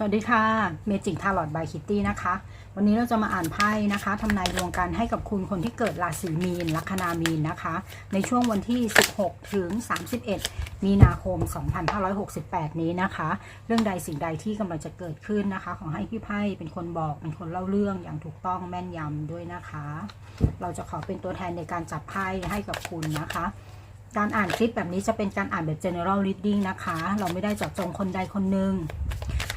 สวัสดีค่ะเมจิกทาร์ลอตบายคิตตี้นะคะ วันนี้เราจะมาอ่านไพ่นะคะทำนายดวงกันให้กับคุณคนที่เกิดราศีมีน ลัคนามีนนะคะ ในช่วงวันที่ 16 ถึง 31 มีนาคม 2568 นี้นะคะ เรื่องใดสิ่งใดที่กำลังจะเกิดขึ้นนะคะ ขอให้พี่ไพ่เป็นคนบอกเป็นคนเล่าเรื่องอย่างถูกต้องแม่นยำด้วยนะคะ เราจะขอเป็นตัวแทนในการจับไพ่ให้กับคุณนะคะการอ่านคลิปแบบนี้จะเป็นการอ่านแบบ general reading นะคะ เราไม่ได้เจาะจงคนใดคนหนึ่ง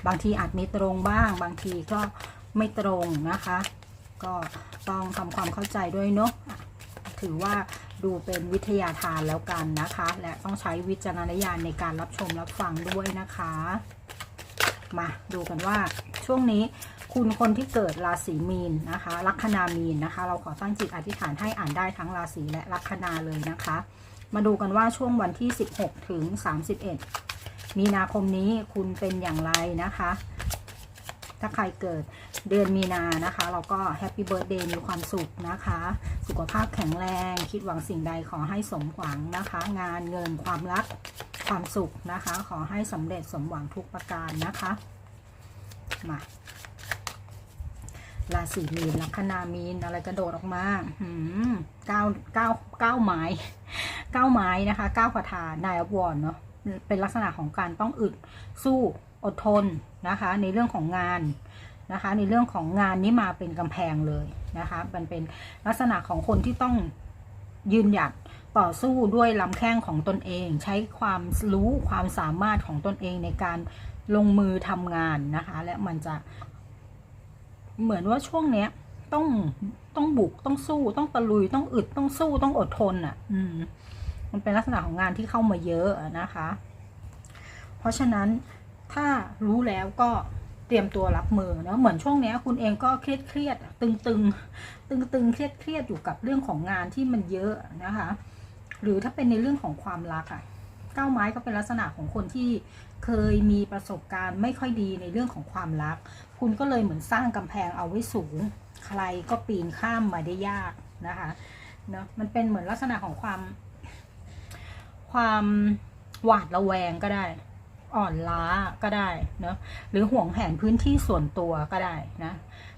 บางทีอาจมีตรงบ้าง บางทีก็ไม่ตรงนะคะ ก็ต้องทำความเข้าใจด้วยเนาะอะถือว่าดูเป็นวิทยาทานแล้วกันนะคะ และต้องใช้วิจารณญาณในการรับชมรับฟังด้วยนะคะ มาดูกันว่าช่วงนี้คุณคนที่เกิดราศีมีนนะคะลัคนามีนนะคะ เราขอตั้งจิตอธิษฐานให้อ่านได้ทั้งราศีและลัคนาเลยนะคะ มาดูกันว่าช่วงวันที่ 16 ถึง 31 มีนาคมนี้คุณเป็นอย่างไรนะคะ ถ้าใครเกิดเดือนมีนานะคะ เราก็แฮปปี้เบิร์ดเดย์มีความสุขนะคะ สุขภาพแข็งแรง คิดหวังสิ่งใดขอให้สมหวังนะคะ งานเงินความรักความสุขนะคะ ขอให้สำเร็จสมหวังทุกประการนะคะมาราศีมีนลัคนามีนอะไรกระโดดออกมาหืมเก้าเก้าเก้าไม้เก้าไม้นะคะเก้าคาถานายอวอนเนาะ เป็นลักษณะของการต้องอึดสู้อดทนนะคะ ในเรื่องของงานนะคะ ในเรื่องของงานนี้มาเป็นกำแพงเลยนะคะ มันเป็นลักษณะของคนที่ต้องยืนหยัดต่อสู้ด้วยลำแข้งของตนเอง ใช้ความรู้ความสามารถของตนเองในการลงมือทำงานนะคะ และมันจะเหมือนว่าช่วงเนี้ยต้องต้องบุกต้องสู้ต้องตะลุยต้องอึดต้องสู้ต้องอดทนอะ อืม มันเป็นลักษณะของงานที่เข้ามาเยอะนะคะ เพราะฉะนั้นถ้ารู้แล้วก็เตรียมตัวรับมือเนาะเหมือนช่วงนี้คุณเองก็เครียดเครียดตึงตึงตึงตึงเครียดเครียดอยู่กับเรื่องของงานที่มันเยอะนะคะ หรือถ้าเป็นในเรื่องของความรักอะก้าวไม้ก็เป็นลักษณะของคนที่เคยมีประสบการณ์ไม่ค่อยดีในเรื่องของความรัก คุณก็เลยเหมือนสร้างกำแพงเอาไว้สูง ใครก็ปีนข้ามมาได้ยากนะคะเนาะมันเป็นเหมือนลักษณะของความ ความหวาดระแวงก็ได้ อ่อนล้าก็ได้เนาะหรือห่วงแหนพื้นที่ส่วนตัวก็ได้นะ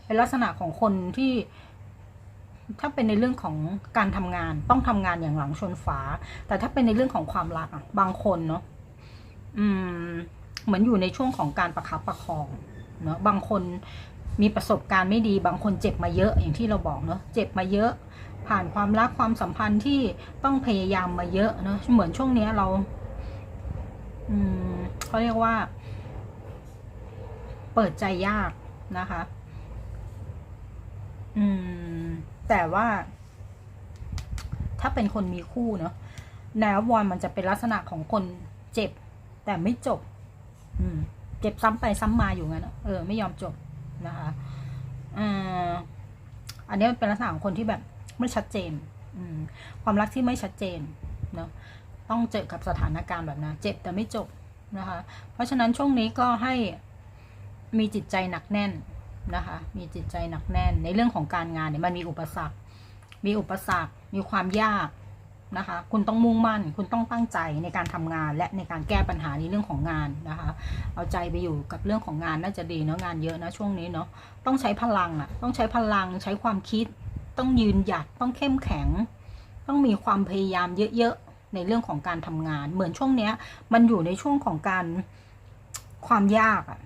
เป็นลักษณะของคนที่ ถ้าเป็นในเรื่องของการทำงานต้องทำงานอย่างหลังชนฝา แต่ถ้าเป็นในเรื่องของความรักอะบางคนเนาะอืม เหมือนอยู่ในช่วงของการประคับประคองเนาะบางคนมีประสบการณ์ไม่ดี บางคนเจ็บมาเยอะอย่างที่เราบอกเนาะเจ็บมาเยอะ ผ่านความรักความสัมพันธ์ที่ต้องพยายามมาเยอะเนาะเหมือนช่วงนี้เราอืมเขาเรียกว่า เปิดใจยากนะคะ อืม แต่ว่า ถ้าเป็นคนมีคู่เนาะแนววอนมันจะเป็นลักษณะของคนเจ็บ แต่ไม่จบ อืม เจ็บซ้ำไปซ้ำมาอยู่งั้นเออไม่ยอมจบนะคะอ่าอันนี้เป็นลักษณะของคนที่แบบ ไม่ชัดเจนความรักที่ไม่ชัดเจนเนาะต้องเจอกับสถานการณ์แบบนั้นเจ็บแต่ไม่จบนะคะ เพราะฉะนั้นช่วงนี้ก็ให้มีจิตใจหนักแน่นนะคะ มีจิตใจหนักแน่นในเรื่องของการงานเนี่ยมันมีอุปสรรค มีอุปสรรค มีความยากนะคะ คุณต้องมุ่งมั่น คุณต้องตั้งใจในการทำงาน และในการแก้ปัญหาในเรื่องของงานนะคะ เอาใจไปอยู่กับเรื่องของงานน่าจะดีเนาะงานเยอะนะช่วงนี้เนาะ ต้องใช้พลังอะ่ะ ต้องใช้พลัง ใช้ความคิด ต้องยืนหยัดต้องเข้มแข็ง ต้องมีความพยายามเยอะๆในเรื่องของการทำงาน เหมือนช่วงเนี้ย มันอยู่ในช่วงของการความยากอะ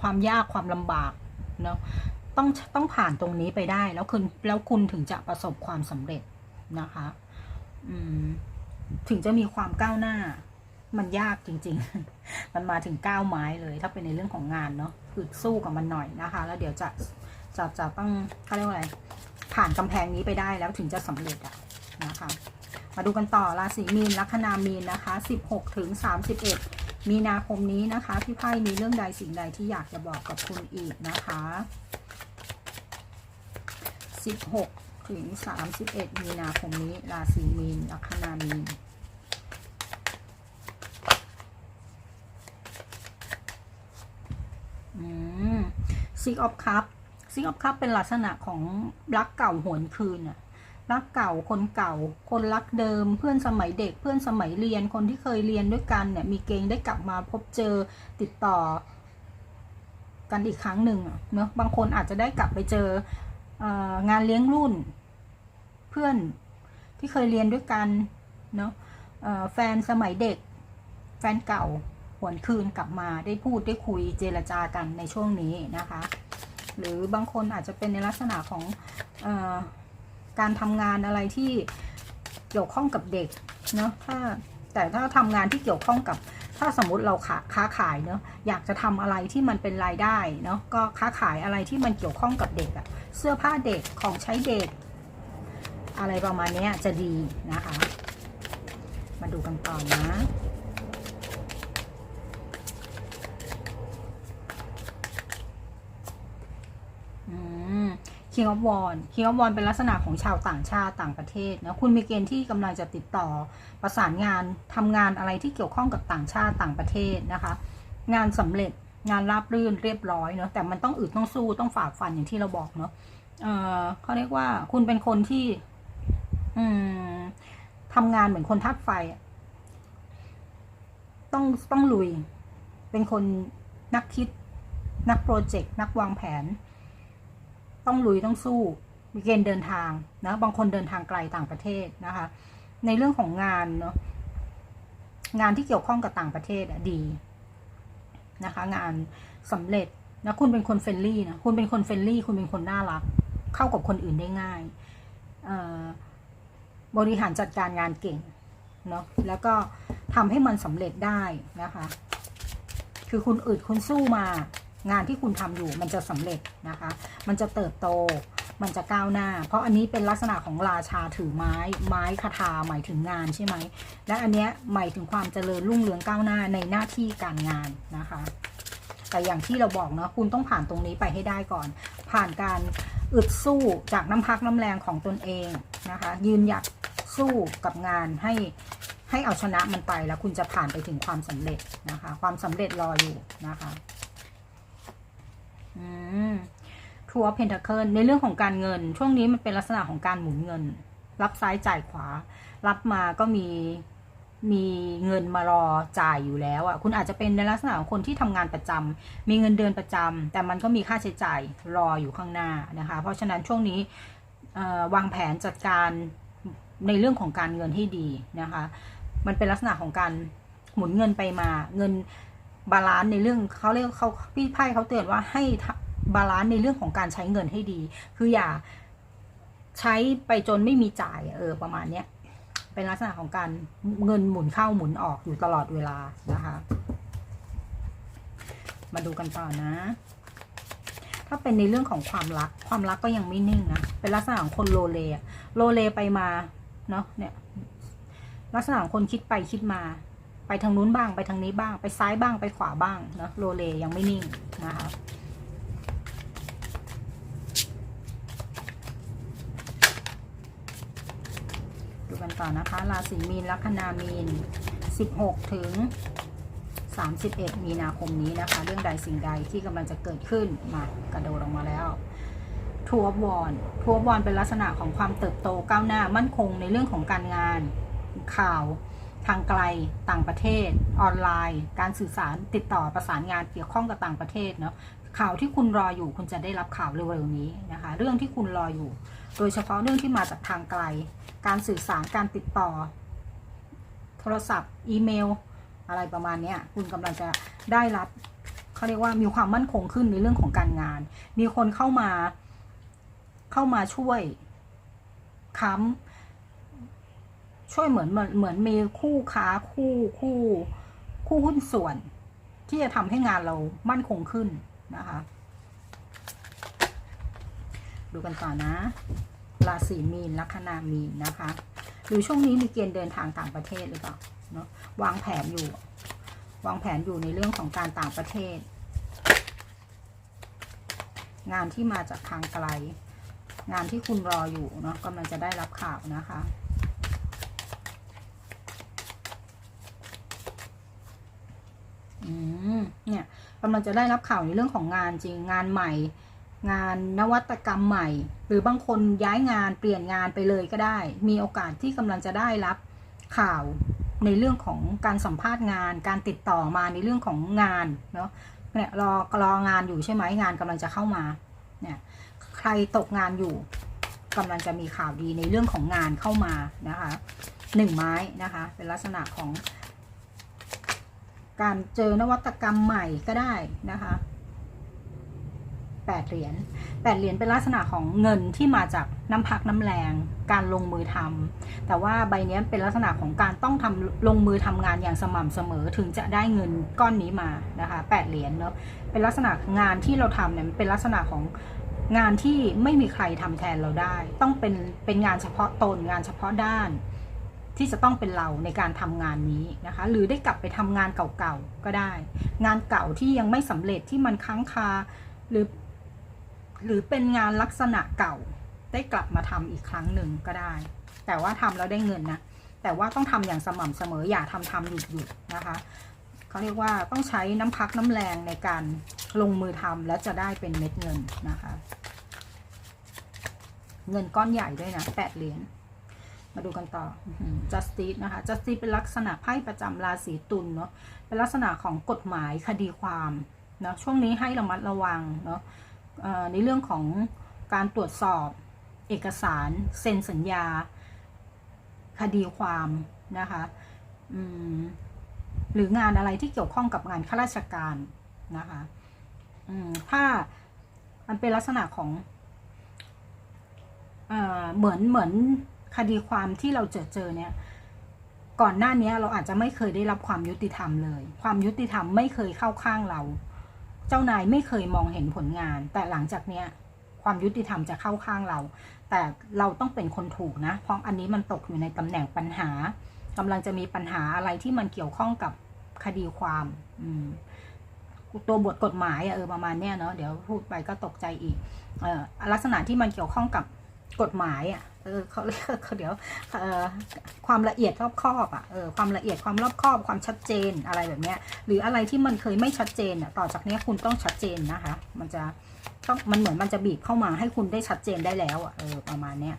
ความยากความลำบากเนาะต้องต้องผ่านตรงนี้ไปได้ แล้วคุณแล้วคุณถึงจะประสบความสำเร็จนะคะอืมถึงจะมีความก้าวหน้า มันยากจริง ๆ มันมาถึงก้าวไม้เลย ถ้าเป็นในเรื่องของงานเนาะอึดสู้กับมันหน่อยนะคะ แล้วเดี๋ยวจะจะจะต้องเขาเรียกว่าอะไร ผ่านกำแพงนี้ไปได้แล้วถึงจะสำเร็จอะนะคะ มาดูกันต่อราศีมีนลัคนามีนนะคะ 16ถึง31 มีนาคมนี้นะคะ พี่ไพ่มีเรื่องใดสิ่งใดที่อยากจะบอกกับคุณอีกนะคะ 16ถึง31 มีนาคมนี้ ราศีมีนลัคนามีนอืมซิกออฟคัพ ซิกออฟคัพเป็นลักษณะของรักเก่าหวนคืนอะรักเก่าคนเก่า คนรักเดิม เพื่อนสมัยเด็กเพื่อนสมัยเรียนคนที่เคยเรียนด้วยกันเนี่ยมีเกณฑ์ได้กลับมาพบเจอติดต่อกันอีกครั้งหนึ่งเนอะบางคนอาจจะได้กลับไปเจอเอองานเลี้ยงรุ่น เพื่อนที่เคยเรียนด้วยกันเนาะแฟนสมัยเด็ก แฟนเก่าหวนคืนกลับมาได้พูดได้คุยเจรจากันในช่วงนี้นะคะ หรือบางคนอาจจะเป็นในลักษณะของออการทำงานอะไรที่เกี่ยวข้องกับเด็กเนาะถ้าแต่ถ้าทำงานที่เกี่ยวข้องกับถ้าสมมติเราค้าค้าขายเนาะอยากจะทำอะไรที่มันเป็นรายได้เนาะก็ค้าขายอะไรที่มันเกี่ยวข้องกับเด็กอะเสื้อผ้าเด็กของใช้เด็ก อะไรประมาณนี้จะดีนะคะ มาดูกันต่อนะ อืม King of w a n King of w a n เป็นลักษณะของชาวต่างชาติต่างประเทศนะคุณมีเกณฑ์ที่กำลังจะติดต่อประสานงานทำงานอะไรที่เกี่ยวข้องกับต่างชาติต่างประเทศนะคะ งานสำเร็จงานราบรื่นเรียบร้อยเนาะแต่มันต้องอึดต้องสู้ต้องฝ่าฟันอย่างที่เราบอกเนาะเออเขาเรียกว่าคุณเป็นคนที่ อืมทำงานเหมือนคนธาตุไฟ ต้องต้องลุย เป็นคนนักคิด นักโปรเจกต์ นักวางแผน ต้องลุยต้องสู้ มีเกณฑ์เดินทางนะบางคนเดินทางไกลต่างประเทศนะคะ ในเรื่องของงานเนาะงานที่เกี่ยวข้องกับต่างประเทศอะดีนะคะ งานสำเร็จนะคุณเป็นคนเฟรนลี่นะคุณเป็นคนเฟรนลี่ คุณเป็นคนน่ารัก เข้ากับคนอื่นได้ง่ายบริหารจัดการงานเก่งเนาะแล้วก็ทำให้มันสำเร็จได้นะคะ คือคุณอึดคุณสู้มา งานที่คุณทำอยู่มันจะสำเร็จนะคะ มันจะเติบโต มันจะก้าวหน้า เพราะอันนี้เป็นลักษณะของราชาถือไม้ไม้คาถาหมายถึงงานใช่ไหม และอันเนี้ยหมายถึงความเจริญรุ่งเรืองก้าวหน้าในหน้าที่การงานนะคะ แต่อย่างที่เราบอกเนาะคุณต้องผ่านตรงนี้ไปให้ได้ก่อน ผ่านการอึดสู้จากน้ำพักน้ำแรงของตนเองนะคะ ยืนหยัดสู้กับงานให้ให้เอาชนะมันไปแล้วคุณจะผ่านไปถึงความสำเร็จนะคะ ความสำเร็จรออยู่นะคะ ทัวร์เพนท c เคิลในเรื่องของการเงิน ช่วงนี้มันเป็นลักษณะของการหมุนเงิน รับซ้ายจ่ายขวา รับมาก็มีมีเงินมารอจ่ายอยู่แล้วอะคุณอาจจะเป็นในลักษณะของคนที่ทำงานประจำมีเงินเดือนประจำแต่มันก็มีค่าใช้จ่ายรออยู่ข้างหน้านะคะ เพราะฉะนั้นช่วงนี้วางแผนจัดการในเรื่องของการเงินให้ดีนะคะ มันเป็นลักษณะของการหมุนเงินไปมา เงิน บาลานซ์ในเรื่องเขาเรียกเขาพี่ไพ่เขาเตือนว่าให้บาลานซ์ในเรื่องของการใช้เงินให้ดี คืออย่าใช้ไปจนไม่มีจ่ายเออประมาณเนี้ยเป็นลักษณะของการเงินหมุนเข้าหมุนออกอยู่ตลอดเวลานะคะ มาดูกันต่อนะ ถ้าเป็นในเรื่องของความรัก ความรักก็ยังไม่นิ่งนะ เป็นลักษณะของคนโลเลโลเลไปมาเนาะเนี่ยลักษณะของคนคิดไปคิดมา ไปทางนู้นบ้างไปทางนี้บ้าง ไปซ้ายบ้างไปขวาบ้างนะโลเลยังไม่นิ่งนะคะดูกันต่อนะคะ ราศีมีนลัคนามีน 16 ถึง 31 มีนาคมนี้นะคะ เรื่องใดสิ่งใดที่กำลังจะเกิดขึ้นมากระโดดออกมาแล้วทัวร์วอนทัวร์วอนเป็นลักษณะของความเติบโตก้าวหน้ามั่นคงในเรื่องของการงานข่าว ทางไกลต่างประเทศ ออนไลน์ การสื่อสารติดต่อประสานงานเกี่ยวข้องกับต่างประเทศเนาะข่าวที่คุณรออยู่คุณจะได้รับข่าวเร็วๆนี้นะคะ เรื่องที่คุณรออยู่ โดยเฉพาะเรื่องที่มาจากทางไกล การสื่อสารการติดต่อ โทรศัพท์ อีเมล อะไรประมาณนี้คุณกำลังจะได้รับเขาเรียกว่ามีความมั่นคงขึ้นในเรื่องของการงาน มีคนเข้ามาเข้ามาช่วยค้ำ ช่วยเหมือนเหมือนเหมือนมีคู่ค้าคู่คู่คู่หุ้นส่วน ที่จะทำให้งานเรามั่นคงขึ้นนะคะ ดูกันต่อนะ ราศีมีน ลัคนามีนนะคะ หรือช่วงนี้มีเกณฑ์เดินทางต่างประเทศหรือเปล่าเนาะวางแผนอยู่ วางแผนอยู่ในเรื่องของการต่างประเทศ งานที่มาจากทางไกล งานที่คุณรออยู่เนาะกำลังจะได้รับข่าวนะคะ อืม เนี่ยกำลังจะได้รับข่าวในเรื่องของงานจริงงานใหม่ งานนวัตกรรมใหม่ หรือบางคนย้ายงานเปลี่ยนงานไปเลยก็ได้ มีโอกาสที่กำลังจะได้รับข่าวในเรื่องของการสัมภาษณ์งาน การติดต่อมาในเรื่องของงานเนาะเนี่ยรอรองานอยู่ใช่ไหมงานกำลังจะเข้ามาเนี่ยใครตกงานอยู่กำลังจะมีข่าวดีในเรื่องของงานเข้ามานะคะหนึ่งไม้นะคะ เป็นลักษณะของ การเจอนวัตกรรมใหม่ก็ได้นะคะแปดเหรียญแปดเหรียญเป็นลักษณะของเงินที่มาจากน้ำพักน้ำแรง การลงมือทำแต่ว่าใบนี้เป็นลักษณะของการต้องทำลงมือทำงานอย่างสม่ำเสมอถึงจะได้เงินก้อนนี้มานะคะแปดเหรียญเนาะเป็นลักษณะงานที่เราทำเนี่ยเป็นลักษณะของงานที่ไม่มีใครทำแทนเราได้ ต้องเป็นเป็นงานเฉพาะตนงานเฉพาะด้าน ที่จะต้องเป็นเราในการทำงานนี้นะคะ หรือได้กลับไปทำงานเก่าๆก็ได้ งานเก่าที่ยังไม่สำเร็จที่มันค้างคาหรือ หรือเป็นงานลักษณะเก่า ได้กลับมาทำอีกครั้งหนึ่งก็ได้ แต่ว่าทำแล้วได้เงินนะแต่ว่าต้องทำอย่างสม่ำเสมออย่าทำทำหยุดหยุดนะคะเขาเรียกว่าต้องใช้น้ำพักน้ำแรงในการลงมือทำแล้วจะได้เป็นเม็ดเงินนะคะ เงินก้อนใหญ่ด้วยนะแปดเหรียญ มาดูกันต่อ justice นะคะ justice เป็นลักษณะไพ่ประจำราศีตุลเนาะ เป็นลักษณะของกฎหมายคดีความเนาะ ช่วงนี้ให้ระมัดระวังเนาะเอ่อในเรื่องของการตรวจสอบเอกสาร เซ็นสัญญา คดีความนะคะอืมหรืองานอะไรที่เกี่ยวข้องกับงานข้าราชการนะคะอืมถ้ามันเป็นลักษณะของเอ่อเหมือนเหมือน คดีความที่เราเจอเจอเนี่ยก่อนหน้านี้เราอาจจะไม่เคยได้รับความยุติธรรมเลย ความยุติธรรมไม่เคยเข้าข้างเรา เจ้านายไม่เคยมองเห็นผลงาน แต่หลังจากเนี้ยความยุติธรรมจะเข้าข้างเรา แต่เราต้องเป็นคนถูกนะ เพราะอันนี้มันตกอยู่ในตำแหน่งปัญหากำลังจะมีปัญหาอะไรที่มันเกี่ยวข้องกับคดีความอืมตัวบทกฎหมายเออประมาณเนี้ยเนาะเดี๋ยวพูดไปก็ตกใจอีกเออลักษณะที่มันเกี่ยวข้องกับกฎหมายอะ เออเขาเรียกเขาเดี๋ยวเออความละเอียดรอบคอบอะเออความละเอียดความรอบคอบความชัดเจนอะไรแบบเนี้ยหรืออะไรที่มันเคยไม่ชัดเจนอะต่อจากนี้คุณต้องชัดเจนนะคะ มันจะต้องมันเหมือนมันจะบีบเข้ามาให้คุณได้ชัดเจนได้แล้วอะเออประมาณเนี้ย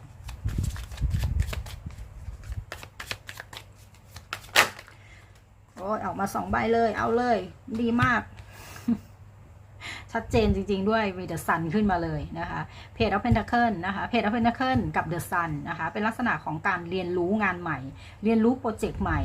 โอ้ยออกมาสองใบเลย เอาเลย ดีมาก ชัดเจนจริง ๆ ด้วยมีเดอะซันขึ้นมาเลยนะคะเพจออฟเพนท c เคิลนะคะเพจออฟเพนท c เคิลกับเดอะซันนะคะเป็นลักษณะของการเรียนรู้งานใหม่ เรียนรู้โปรเจกต์ใหม่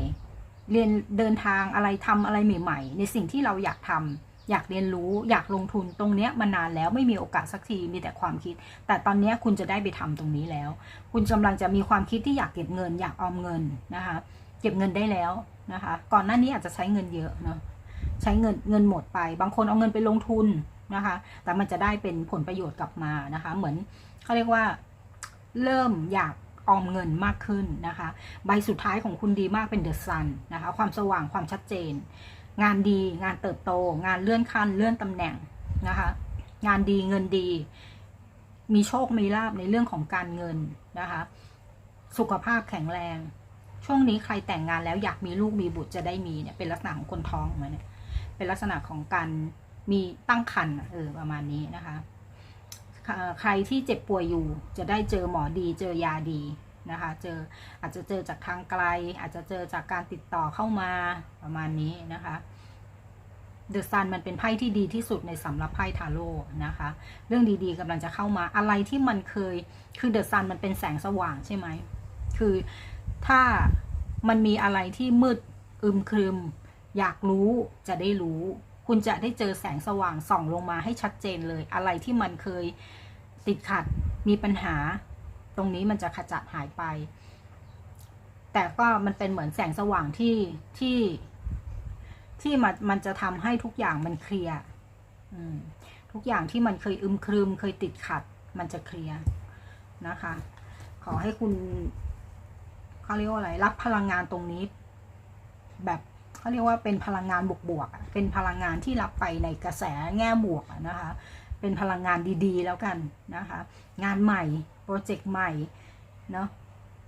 เรียนเดินทางอะไรทำอะไรใหม่ ๆ ในสิ่งที่เราอยากทำอยากเรียนรู้อยากลงทุนตรงเนี้ยมานานแล้วไม่มีโอกาสสักทีมีแต่ความคิด แต่ตอนนี้คุณจะได้ไปทำตรงนี้แล้ว คุณกำลังจะมีความคิดที่อยากเก็บเงิน อยากออมเงินนะคะเก็บเงินได้แล้วนะคะ ก่อนหน้านี้อาจจะใช้เงินเยอะเนาะใช้เงินเงินหมดไป บางคนเอาเงินไปลงทุน นะคะ แต่มันจะได้เป็นผลประโยชน์กลับมานะคะ เหมือนเขาเรียกว่าเริ่มอยากออมเงินมากขึ้นนะคะ ใบสุดท้ายของคุณดีมากเป็นเดอะซันนะคะ ความสว่างความชัดเจน งานดีงานเติบโต งานเลื่อนขั้นเลื่อนตำแหน่งนะคะ งานดีเงินดี มีโชคมีลาบในเรื่องของการเงินนะคะ สุขภาพแข็งแรง ช่วงนี้ใครแต่งงานแล้วอยากมีลูกมีบุตรจะได้มีเนี่ยเป็นลักษณะของคนท้องเหมาเนี่ยเป็นลักษณะของการ มีตั้งครรภ์อะเออประมาณนี้นะคะ ใครที่เจ็บป่วยอยู่จะได้เจอหมอดีเจอยาดีนะคะ เจออาจจะเจอจากทางไกล อาจจะเจอจากการติดต่อเข้ามาประมาณนี้นะคะเดอะซันมันเป็นไพ่ที่ดีที่สุดในสำหรับไพ่ทาโร่นะคะ เรื่องดีๆกำลังจะเข้ามาอะไรที่มันเคยคือเดอะซันมันเป็นแสงสว่างใช่ไหม คือถ้ามันมีอะไรที่มืดอึมครึม อยากรู้จะได้รู้ คุณจะได้เจอแสงสว่างส่องลงมาให้ชัดเจนเลย อะไรที่มันเคยติดขัดมีปัญหา ตรงนี้มันจะขจัดหายไป แต่ก็มันเป็นเหมือนแสงสว่างที่ที่ที่มันมันจะทำให้ทุกอย่างมันเคลียร์ทุกอย่างที่มันเคยอึมครึมเคยติดขัด มันจะเคลียร์นะคะ ขอให้คุณเขาเรียกว่าอะไร รับพลังงานตรงนี้ แบบ เขาเรียกว่าเป็นพลังงานบวกๆเป็นพลังงานที่รับไปในกระแสแง่บวกนะคะ เป็นพลังงานดีๆ แล้วกันนะคะ งานใหม่ โปรเจกต์ใหม่เนาะ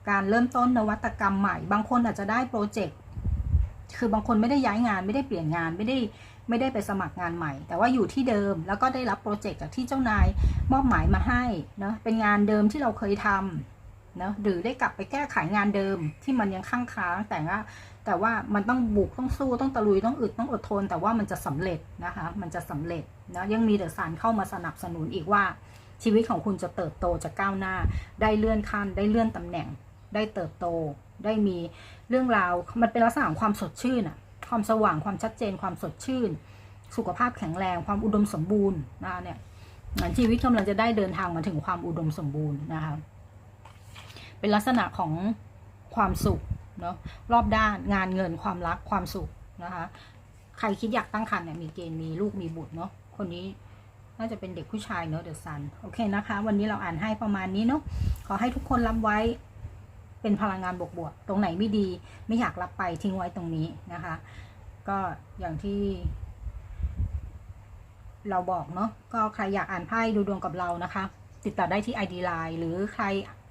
การเริ่มต้นนวัตกรรมใหม่ บางคนอาจจะได้โปรเจกต์คือบางคนไม่ได้ย้ายงานไม่ได้เปลี่ยนงานไม่ได้ไม่ได้ไปสมัครงานใหม่ แต่ว่าอยู่ที่เดิมแล้วก็ได้รับโปรเจกต์จากที่เจ้านายมอบหมายมาให้เนาะเป็นงานเดิมที่เราเคยทำ เนาะหรือได้กลับไปแก้ไขงานเดิมที่มันยังค้างค้างแต่ว่าแต่ว่ามันต้องบุกต้องสู้ต้องตะลุยต้องอึดต้องอดทน แต่ว่ามันจะสำเร็จนะคะมันจะสำเร็จนะยังมีเดอะซันเข้ามาสนับสนุนอีกว่าชีวิตของคุณจะเติบโตจะก้าวหน้า ได้เลื่อนขั้นได้เลื่อนตำแหน่ง ได้เติบโต ได้มีเรื่องราวมันเป็นลักษณะของความสดชื่นอะความสว่างความชัดเจนความสดชื่น สุขภาพแข็งแรงความอุดมสมบูรณ์นะเนี่ยเหมือนชีวิตกำลังจะได้เดินทางมาถึงความอุดมสมบูรณ์นะคะ เป็นลักษณะของความสุขเนาะรอบด้านงานเงินความรักความสุขนะคะใครคิดอยากตั้งครรภ์เนี่ยมีเกณฑ์มีลูกมีบุตรเนาะคนนี้น่าจะเป็นเด็กผู้ชายเนาะเดอะซันโอเคนะคะ วันนี้เราอ่านให้ประมาณนี้เนาะขอให้ทุกคนรับไว้เป็นพลังงานบวกๆตรงไหนไม่ดีไม่อยากรับไปทิ้งไว้ตรงนี้นะคะ ก็อย่างที่ เราบอกเนาะก็ใครอยากอ่านไพ่ดูดวงกับเรานะคะ ติดต่อได้ที่ ID Line หรือใคร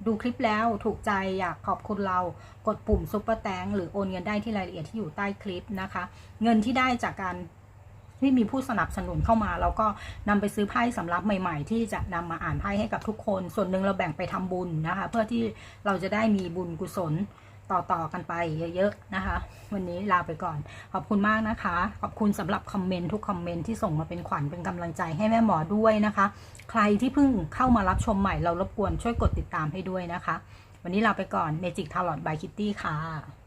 ดูคลิปแล้วถูกใจอยากขอบคุณเรากดปุ่มซุปเปอร์แตงหรือโอนเงินได้ที่รายละเอียดที่อยู่ใต้คลิปนะคะ เงินที่ได้จากการที่มีผู้สนับสนุนเข้ามาเราก็นำไปซื้อไพ่สำรับใหม่ ๆ ที่จะนำมาอ่านไพ่ให้กับทุกคน ส่วนหนึ่งเราแบ่งไปทำบุญนะคะ เพื่อที่เราจะได้มีบุญกุศล ต่อๆกันไปเยอะๆนะคะ วันนี้ลาไปก่อน ขอบคุณมากนะคะ ขอบคุณสำหรับคอมเมนต์ทุกคอมเมนต์ที่ส่งมาเป็นขวัญเป็นกำลังใจให้แม่หมอด้วยนะคะ ใครที่เพิ่งเข้ามารับชมใหม่เรารบกวนช่วยกดติดตามให้ด้วยนะคะ วันนี้ลาไปก่อนเมจิกทาร์ลอตบายคิตตี้ค่ะ